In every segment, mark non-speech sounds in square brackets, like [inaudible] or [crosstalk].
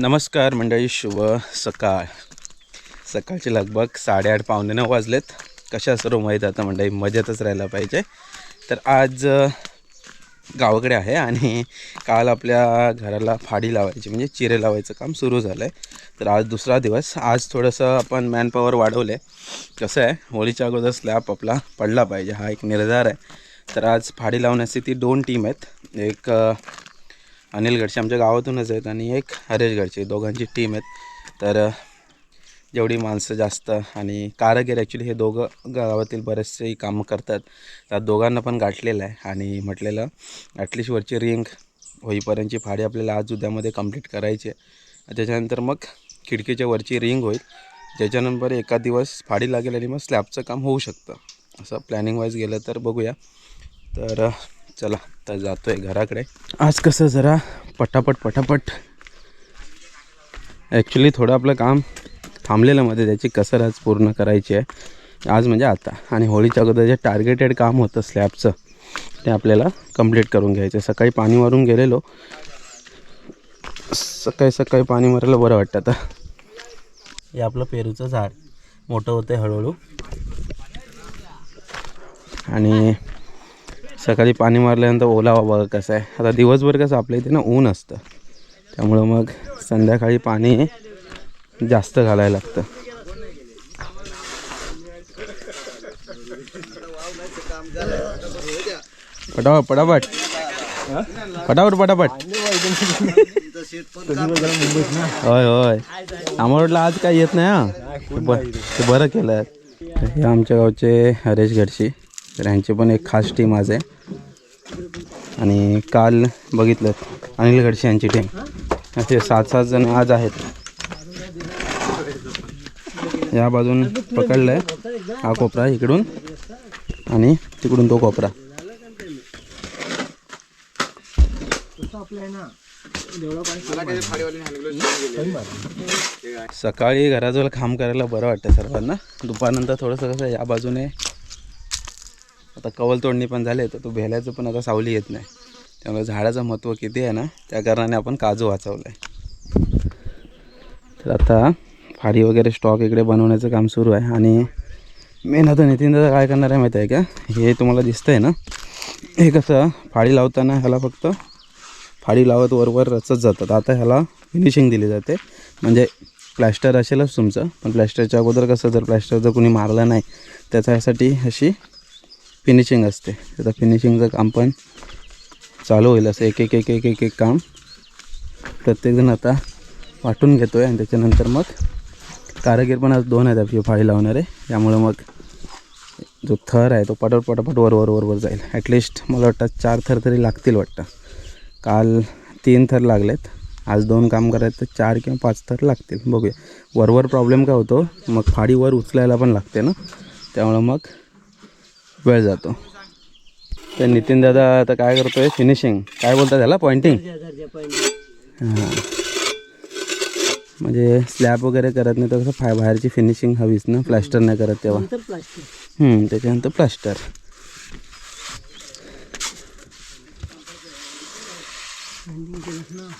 नमस्कार मंडळी शुभ सकाळ. सकाळचे लगभग साडेआठ पावणे नऊ वाजलेत. कशा सर्व माहीत आता मंडळी मजेतच राहायला पाहिजे. तर आज गावाकडे आहे आणि काल आपल्या घराला फाडी लावायची म्हणजे चिरे लावायचं काम सुरू झालं आहे तर आज दुसरा दिवस. आज थोडंसं आपण मॅनपॉवर वाढवलं. आहे कसं आहे होळीच्या अगोदर स्लॅब आपला पडला पाहिजे हा एक निर्धार आहे. तर आज फाडी लावण्याची ती दोन टीम आहेत. एक अनिल गडचे आमच्या गावातूनच आहेत आणि एक हरेश गडचे दोघांची टीम आहेत. तर जेवढी माणसं जास्त आणि कारागीर ॲक्च्युली हे दोघं गावातील बरेचसे कामं करतात. त्या दोघांना पण गाठलेलं आहे आणि म्हटलेलं ॲटलिस्ट वरची रिंग होईपर्यंतची फाडी आपल्याला आज उद्यामध्ये कंप्लीट करायची आहे. त्याच्यानंतर मग खिडकीच्या वरची रिंग होईल ज्याच्यानंतर एका दिवस फाडी लागेल आणि मग स्लॅबचं काम होऊ शकतं. असं प्लॅनिंग वाईज गेलं तर बघूया. तर चला तर जातो आहे घराकडे. आज कसं जरा पटापट पटापट. ॲक्च्युली थोडं आपलं काम थांबलेलं मध्ये त्याची कसर आज पूर्ण करायची आहे. आज म्हणजे आता. आणि होळीच्या अगोदर जे टार्गेटेड काम होतं स्लॅबचं ते आपल्याला कंप्लीट करून घ्यायचं. सकाळी पाणी मारून गेलेलो. सकाळी सकाळी पाणी मारायला बरं वाटतं आता. हे आपलं पेरूचं झाड. मोठं होतं आहे हळूहळू. आणि सकाळी पाणी मारल्यानंतर ओलावा बघा कसं आहे. आता दिवसभर कसं आपल्या इथे ना ऊन असतं. त्यामुळं मग संध्याकाळी पाणी जास्त घालायला लागतं. पटापट पटापट पटापट पटापट होय होय. आम्हाला वाटलं आज काय येत नाही हा. ते ते बरं केलं हे आमच्या गावचे हरेश गडशी. तर ह्यांची पण एक खास टीम आज आहे. आणि काल बघितलं अनिल गडशे यांची टीम असे सात सात जण आज आहेत. या बाजून पकडलं आहे हा कोपरा इकडून आणि तिकडून तो कोपरा. सकाळी घराजवळ काम करायला बरं वाटतं सर्वांना दुपारनंतर थोडंसं कसं या बाजूने आता कवल तोडणी पण झाले तर तो भेल्याचं पण आता सावली येत नाही. त्यामुळे झाडाचं महत्त्व किती आहे ना त्या कारणाने आपण काजू वाचवलं आहे तर आता फाडी वगैरे स्टॉक इकडे बनवण्याचं काम सुरू आहे. आणि मेन आता नितीन दादा काय करणार आहे माहिती आहे का? हे तुम्हाला दिसतं आहे ना. हे कसं फाळी लावताना ह्याला फक्त फाळी लावत वरवर रचत जातात. आता ह्याला फिनिशिंग दिली जाते. म्हणजे प्लॅस्टर असेलच तुमचं. पण प्लॅस्टरच्या अगोदर कसं जर प्लॅस्टर जर कोणी मारलं नाही त्याच्यासाठी अशी फिनिशिंग असते. त्याचं फिनिशिंगचं काम पण चालू होईल असं एक एक एक एक एक एक काम प्रत्येकजण आता वाटून घेतो आहे आणि त्याच्यानंतर मग कारागीर पण आज दोन आहेत आपली फाळी लावणारे. त्यामुळं मग जो थर आहे तो पटापट पटापट वर वर वर वर जाईल. ॲटलिस्ट मला वाटतं चार थर तरी लागतील वाटतं. काल तीन थर लागलेत. आज दोन काम करायचं तर चार किंवा पाच थर लागतील. बघूया. वरवर प्रॉब्लेम काय होतो? मग फाडी वर उचलायला पण लागते ना? त्यामुळं मग वेळ जातो. तर नितीन दादा आता काय करतोय? फिनिशिंग काय बोलतात त्याला पॉइंटिंग हां. म्हणजे स्लॅब वगैरे करत नाही तर कसं फाय बाहेरची फिनिशिंग हवीच ना? प्लास्टर नाही करत तेव्हा. त्याच्यानंतर प्लास्टर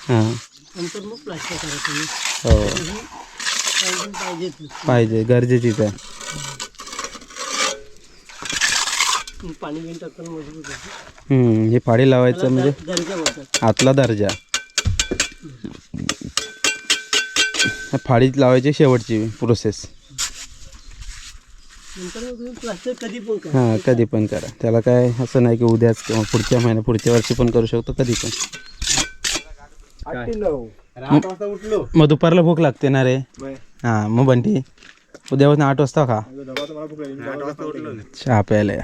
हां. हो. पाहिजे गरजेचीच आहे पाणी बिन टाकताना मजबूत होतं. हम्म, हे फाडी लावायचं म्हणजे दर्जा बोलतात आतला दर्जा. ह्या फाडीत लावायची शेवटची प्रोसेस नंतर मग तुम्ही प्लास्टर कधी पण करा. हां कधी पण करा. त्याला काय असं नाही की उद्याच किंवा पुढच्या महिन्यात पुढच्या वर्षी पण करू शकतो कधी पण. उठलो. मग दुपारला भूक लागते ना रे? हां मग बंटी उद्यापासून आठ वाजता खा. चहा प्यायला या.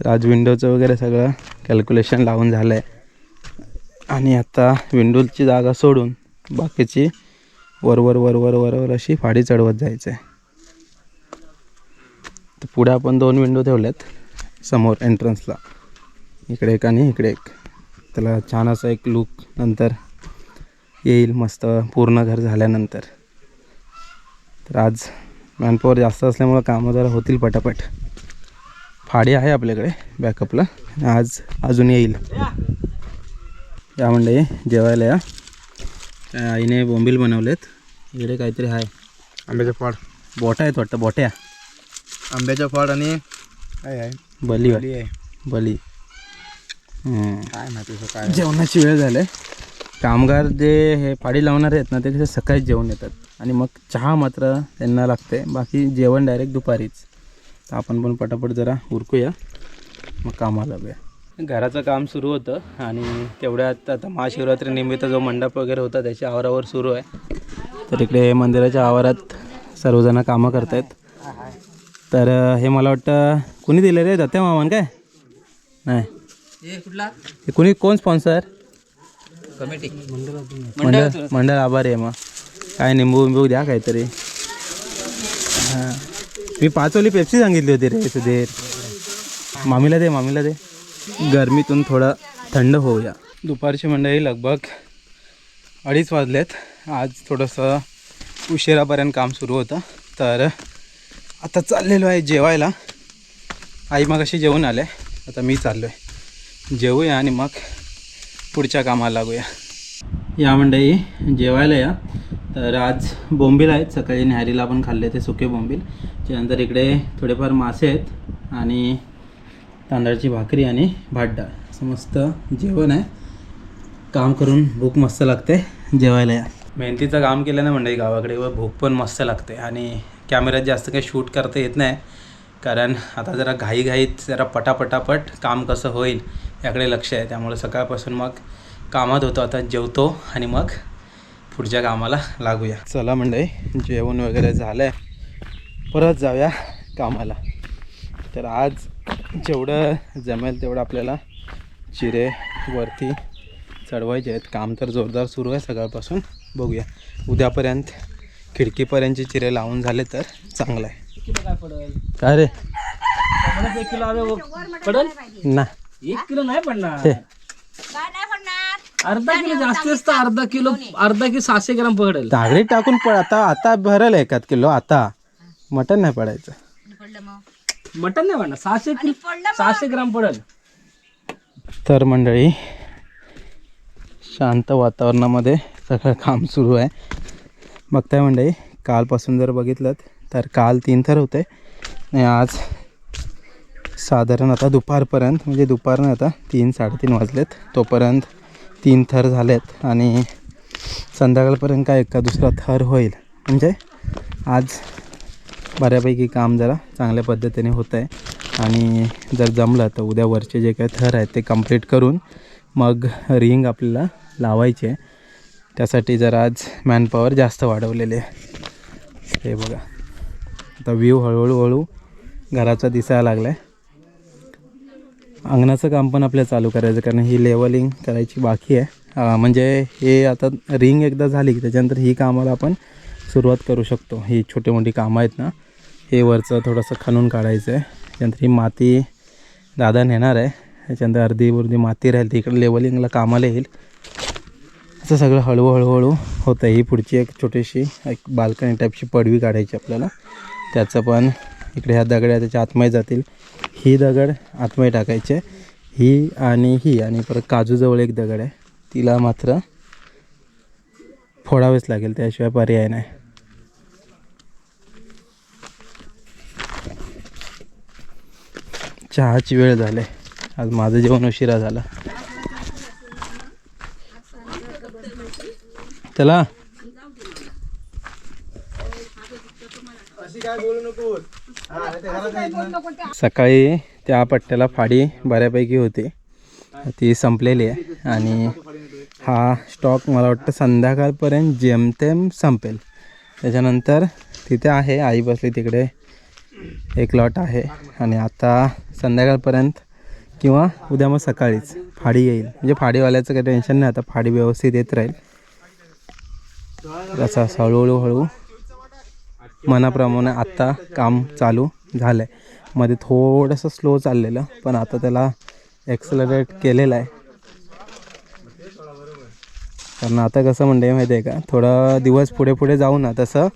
तर आज विंडोचं वगैरे सगळं कॅल्क्युलेशन लावून झालं आहे आणि आता विंडोची जागा सोडून बाकीची वरवर वरवर वरवर अशी फाडी चढवत जायचं आहे तर पुढे आपण दोन विंडो ठेवल्यात समोर एंट्रन्सला इकडे एक आणि इकडे एक. त्याला छान असा एक लुक नंतर येईल मस्त पूर्ण घर झाल्यानंतर. तर आज मॅनपॉवर जास्त असल्यामुळं कामं जरा होतील पटापट. फाडी आहे आपल्याकडे बॅकअपला. आज अजून येईल. या मंडळी जेवायला या. आईने बोंबील बनवलेत. इकडे काहीतरी आहे. आंब्याचं फळ. बोटा आहेत वाटतं बोट्या. आंब्याचं फळ आणि काय आहे? बली बली आहे. बली. काय माहिती काय जेवणाची वेळ झाली. कामगार जे हे पाडी लावणार आहेत ना ते कसे सकाळीच जेवण येतात. आणि मग चहा मात्र त्यांना लागते. बाकी जेवण डायरेक्ट दुपारीच. तर आपण पण पटापट जरा उरकूया. मग कामाला लागूया घराचं काम सुरू होतं आणि तेवढ्यात आता महाशिवरात्रीनिमित्त जो मंडप वगैरे होता त्याच्या आवारावर सुरू आहे. तर इकडे मंदिराच्या आवारात सर्वजण कामं करत आहेत तर हे मला वाटतं कुणी दिलं रे? दत्त्या मामान काय? नाही. हे कुणी? कोण स्पॉन्सर मंडळ मंडळ आभार आहे मग. काय निंबू बिंबू द्या काहीतरी. हां. मी पाचवली पेप्सी सांगितली होती रे सुधीर. मामीला दे मामीला दे. गरमीतून थोडं थंड होऊया. दुपारची मंडळी लगभग अडीच वाजलेत. आज थोडंसं उशिरापर्यंत काम सुरू होतं. तर आता चाललेलो आहे जेवायला. आई मग अशी जेवून आले. आता मी चाललो आहे जेवूया आणि मग पुढच्या कामाला लागूया. या मंडळी जेवायला या. तर आज बोंबील आहेत. सकाळी न्याहारीला आपण खाल्ले ते सुके बोंबील. त्यानंतर इकडे थोडेफार मासे आहेत आणि तांदळाची भाकरी आणि भात डाळ. असं मस्त जेवण आहे. काम करून भूक मस्त लागते. जेवायला या. मेहनतीचं काम केलं ना मंडळी गावाकडे व भूक पण मस्त लागते. आणि कॅमेऱ्यात जास्त काही शूट करता येत नाही. कारण आता जरा घाईघाईत जरा पटापटापट काम कसं होईल याकडे लक्ष आहे. त्यामुळे सकाळपासून मग कामात होतो. आता जेवतो आणि मग पुढच्या कामाला लागूया. चला मंडळी जेवण वगैरे झालं आहे परत जाऊया कामाला. तर आज जेवढं जमेल तेवढं आपल्याला चिरे वरती चढवायचे आहेत. काम तर जोरदार सुरू आहे सकाळपासून. बघूया. उद्यापर्यंत खिडकीपर्यंतचे चिरे लावून झाले तर चांगलं आहे. काय पडेल? काय रे? पन्नास एक किलो हवे पडेल? ना. एक किलो नाही पडणार. अर्धा किलो जास्त असतं अर्धा किलो अर्धा किलो सहाशे ग्राम पडेल तागडीत टाकून पड आता आता भरल एकात किलो आता. मटन नाही पडायचं. मटन नाही पडणार. सहाशे किलो सहाशे ग्राम पडेल. तर मंडळी शांत वातावरणामध्ये सगळं काम सुरू आहे. बघताय मंडळी कालपासून जर बघितलं तर काल तीन थर होते. आणि आज साधारण आता दुपारपर्यंत म्हणजे दुपारनं आता तीन साडेतीन वाजलेत. तोपर्यंत तीन थर झालेत आणि संध्याकाळपर्यंत काय एका दुसरा थर होईल. म्हणजे आज बऱ्यापैकी काम जरा चांगल्या पद्धतीने होतं आहे आणि जर जमलं तर उद्या वरचे जे काही थर आहेत ते कंप्लीट करून मग रिंग आपल्याला लावायची आहे. त्यासाठी जर आज मॅनपॉवर जास्त वाढवलेले आहे. हे बघा. आता व्ह्यू हळूहळू हळू घराचा दिसायला लागला आहे अंगणाचं काम पण आपल्याला चालू करायचं कारण ही लेवलिंग करायची बाकी आहे. म्हणजे हे आता रिंग एकदा झाली की त्याच्यानंतर ही कामाला आपण सुरुवात करू शकतो. ही छोटी मोठी कामं आहेत ना हे वरचं थोडंसं खणून काढायचं आहे त्यानंतर ही माती दादा नेणार आहे. त्याच्यानंतर अर्धी बुर्धी माती राहील तिकडे लेवलिंगला कामाला येईल. असं सगळं हळूहळू होतं ही पुढची एक छोटीशी एक बाल्कनी टाईपची पडवी काढायची आपल्याला. त्याचं पण इकडे ह्या दगड्या त्याच्या आतमध्ये जातील. ही दगड आतमध्ये टाकायचे. ही आणि ही आणि परत काजूजवळ एक दगड आहे. तिला मात्र फोडावेच लागेल त्याशिवाय पर्याय नाही. चहाची वेळ झाली. आज माझं जेवण उशिरा झाला. चला. सकाळी त्या पट्ट्याला फाडी बऱ्यापैकी होती. ती संपलेली आहे. आणि हा स्टॉक मला वाटतं संध्याकाळपर्यंत जेमतेम संपेल. त्याच्यानंतर तिथे आहे आई बसली तिकडे. एक लॉट आहे. आणि आता संध्याकाळपर्यंत किंवा उद्या मग सकाळीच फाडी येईल. म्हणजे फाडीवाल्याचं काही टेन्शन नाही. आता फाडी व्यवस्थित येत राहील. असं असं हळूहळू हळू मनाप्रमाणे आत्ता काम चालू झालं आहे मध्ये थोडंसं स्लो चाललेलं पण आता त्याला ॲक्सलरेट केलेलं आहे. कारण आता कसं म्हणते माहिती आहे का थोडा दिवस पुढे पुढे जाऊ ना तसं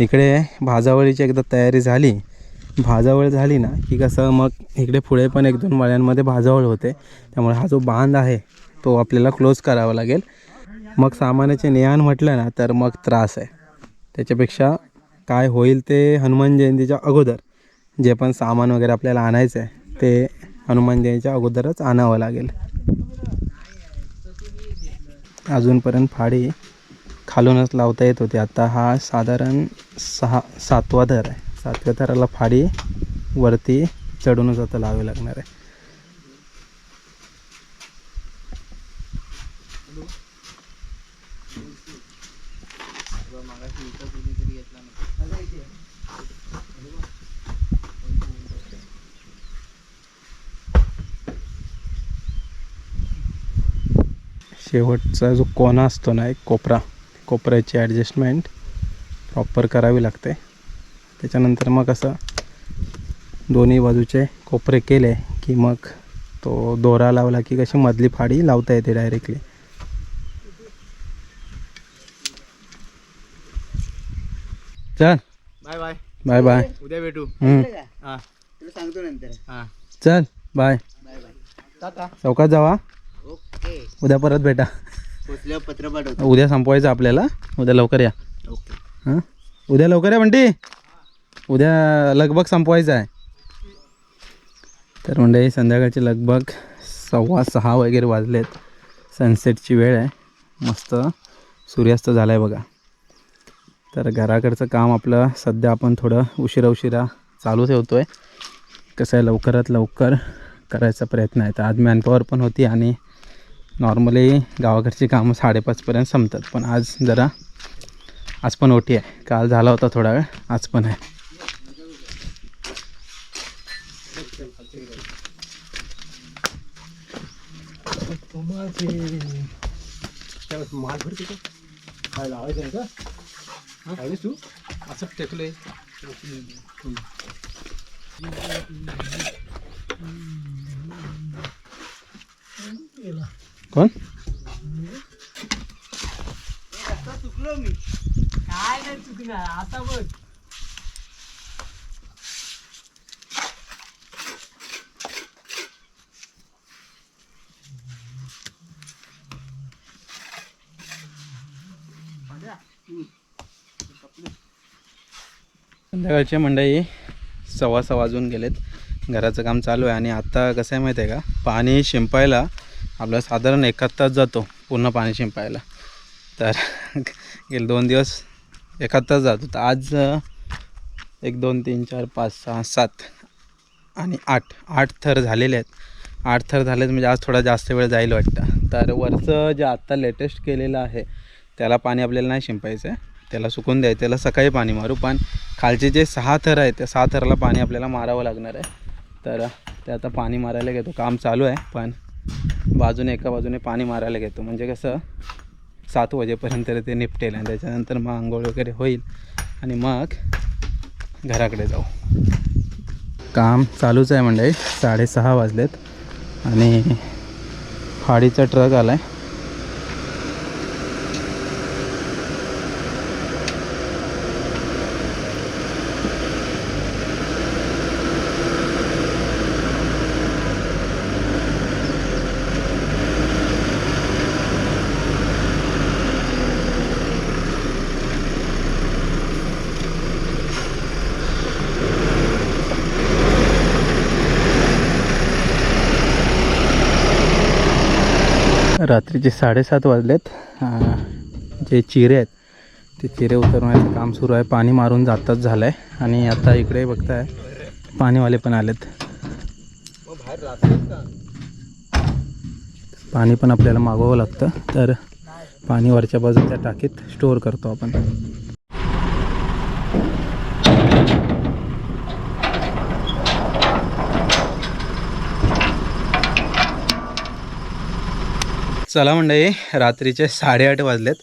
इकडे भाजावळीची एकदा तयारी झाली. भाजावळ झाली ना की कसं मग इकडे पुढे पण एक दोन मळ्यांमध्ये भाजावळ होते. त्यामुळे हा जो बांध आहे तो आपल्याला क्लोज करावा लागेल. मग सामानाचे नेहान म्हटलं ना तर मग त्रास आहे. त्याच्यापेक्षा काय होईल ते हनुमान जयंतीच्या अगोदर. जे पण सामान वगैरे आपल्याला आणायचं आहे ते हनुमान जयंतीच्या अगोदरच आणावं लागेल. अजूनपर्यंत फाडी खालूनच लावता येत होती. आता हा साधारण सहा सातवा थर आहे. सातव्या थराला फाडी वरती चढूनच आता लावावी लागणार आहे. शेवटचा जो कोना असतो ना एक कोपरा कोपऱ्याची ॲडजस्टमेंट प्रॉपर करावी लागते. त्याच्यानंतर मग असं दोन्ही बाजूचे कोपरे केले की मग तो दोरा लावला की कशी मधली फाडी लावता येते डायरेक्टली चल. Bye bye. Bye bye. उद्या भेटू. हा. सांगतो नंतर. हा. चल बाय. बाय चौकात जावा. ओके. उद्या परत भेटा. पोचल्यावर पत्र पाठवतो. उद्या संपवायचं आपल्याला. उद्या लवकर या. ओके. हां? उद्या लवकर या म्हणते उद्या लगबग संपवायचं आहे. तर म्हणजे संध्याकाळचे लगबग सव्वा सहा वगैरे वाजलेत. सनसेटची वेळ आहे. मस्त सूर्यास्त झाला आहे बघा. तर घराकडचं काम आपलं सध्या आपण थोडं उशिरा उशिरा चालू ठेवतो आहे कसं आहे लवकरात लवकर करायचा प्रयत्न आहे. तर आज मॅनपॉवर पण होती आणि नॉर्मली गावाकडची कामं साडेपाचपर्यंत संपतात पण आज जरा आज पण ओटी आहे. काल झाला होता थोडा वेळ आज पण आहे. तू असं कोण? चुकलो मी काय नाही आता बघ संध्याकाळचे मंडळी सव्वा सहा वाजून गेलेत. घराचं काम चालू आहे आणि आत्ता कसं आहे माहिती आहे का? पाणी शिंपायला आपला साधारण एकाच तास जातो पूर्ण पाणी शिंपायला. तर गेले दोन दिवस एकाच तास जातो. तर आज एक दोन तीन चार पाच सहा सात आणि आठ. आठ थर झालेले आहेत. आठ थर झालेत म्हणजे आज थोडा जास्त वेळ जाईल वाटतं. तर वरचं जे आत्ता लेटेस्ट केलेलं आहे त्याला पाणी आपल्याला नाही शिंपायचं आहे. त्याला सुकून द्यायचं त्याला सकाळी पाणी मारू. पण खालचे जे सहा थर आहेत त्या सहा थराला पाणी आपल्याला मारावं लागणार आहे. तर ते आता पाणी मारायला घेतो. काम चालू आहे पण बाजूने एका बाजूने पाणी मारायला घेतो. म्हणजे कसं सात वाजेपर्यंत ते निपटेल आणि त्याच्यानंतर मग आंघोळ वगैरे होईल आणि मग घराकडे जाऊ. काम चालूच आहे म्हणजे साडेसहा वाजलेत आणि हाडीचा ट्रक आला आहे रात्रीचे साडेसात वाजलेत. जे चिरे आहेत ते चिरे उतरवण्याचं काम सुरू आहे. पाणी मारून जातच झालं आहे आणि आता इकडे बघताय पाणीवाले पण आलेत. पाणी पण आपल्याला मागवावं लागतं. तर पाणी वरच्या बाजूच्या टाकीत स्टोअर करतो आपण. चला मंडळी रात्रीचे साडेआठ वाजलेत.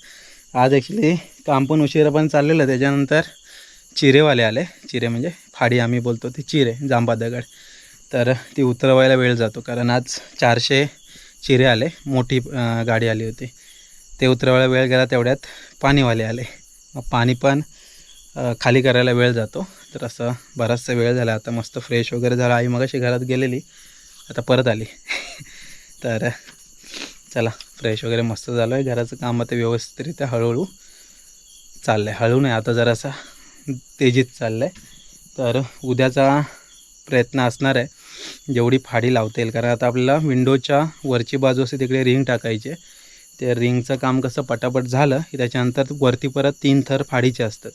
आज ॲक्च्युली काम पण उशिरा पण चाललेलं त्याच्यानंतर चिरेवाले आले. चिरे म्हणजे फाडी आम्ही बोलतो ते चिरे जांबा दगड तर ती उतरवायला वेळ जातो कारण आज चारशे चिरे आले मोठी गाडी आली होती. ते उतरवायला वेळ गेला तेवढ्यात पाणीवाले आले. मग पाणी पण खाली करायला वेळ जातो. तर असं बराचसा वेळ झाला आता मस्त फ्रेश वगैरे झाला. आई मगाशी घरात गेलेली आता परत आली. [laughs] तर चला फ्रेश वगैरे मस्त झालो आहे घराचं काम आता व्यवस्थितरित्या हळूहळू चाललं आहे हळू नाही आता जरासा तेजीत चाललं आहे तर उद्याचा प्रयत्न असणार आहे. जेवढी फाडी लावता येईल कारण आता आपल्याला विंडोच्या वरची बाजू असे तिकडे रिंग टाकायचे ते रिंगचं काम कसं पटापट झालं की त्याच्यानंतर वरती परत तीन थर फाडीचे असतात.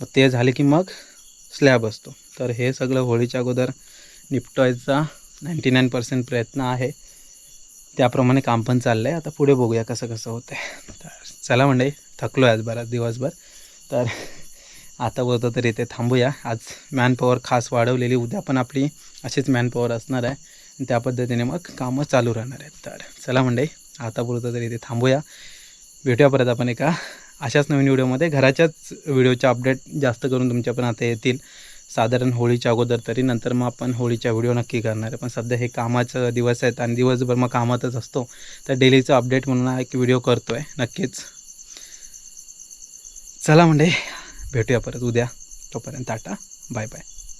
मग ते झाले की मग स्लॅब असतो. तर हे सगळं होळीच्या अगोदर निपटवायचा नाईंटी नाईन पर्सेंट प्रयत्न आहे. त्याप्रमाणे काम पण चाललं आहे आता पुढे बघूया कसं कसं होतं आहे तर चला म्हणजे थकलो आहे आज बराच दिवसभर. तर आता बोलतो तर इथे थांबूया. आज मॅनपॉवर खास वाढवलेली. उद्या पण आपली अशीच मॅनपॉवर असणार आहे. आणि त्या पद्धतीने मग कामं चालू राहणार आहेत. तर चला म्हणजे आता बोलतो तर इथे थांबूया. भेटूया परत आपण एका अशाच नवीन व्हिडिओमध्ये घराच्याच व्हिडिओचे अपडेट जास्त करून तुमच्या पण आता येतील. साधारण होळीच्या अगोदर तरी नंतर मग आपण होळीच्या व्हिडिओ नक्की करणार आहे. पण सध्या हे कामाचं दिवस आहेत आणि दिवसभर मग कामातच असतो. तर डेलीचं अपडेट म्हणून हा एक व्हिडिओ करतो आहे नक्कीच. चला म्हणजे भेटूया परत उद्या. तोपर्यंत टाटा बाय बाय.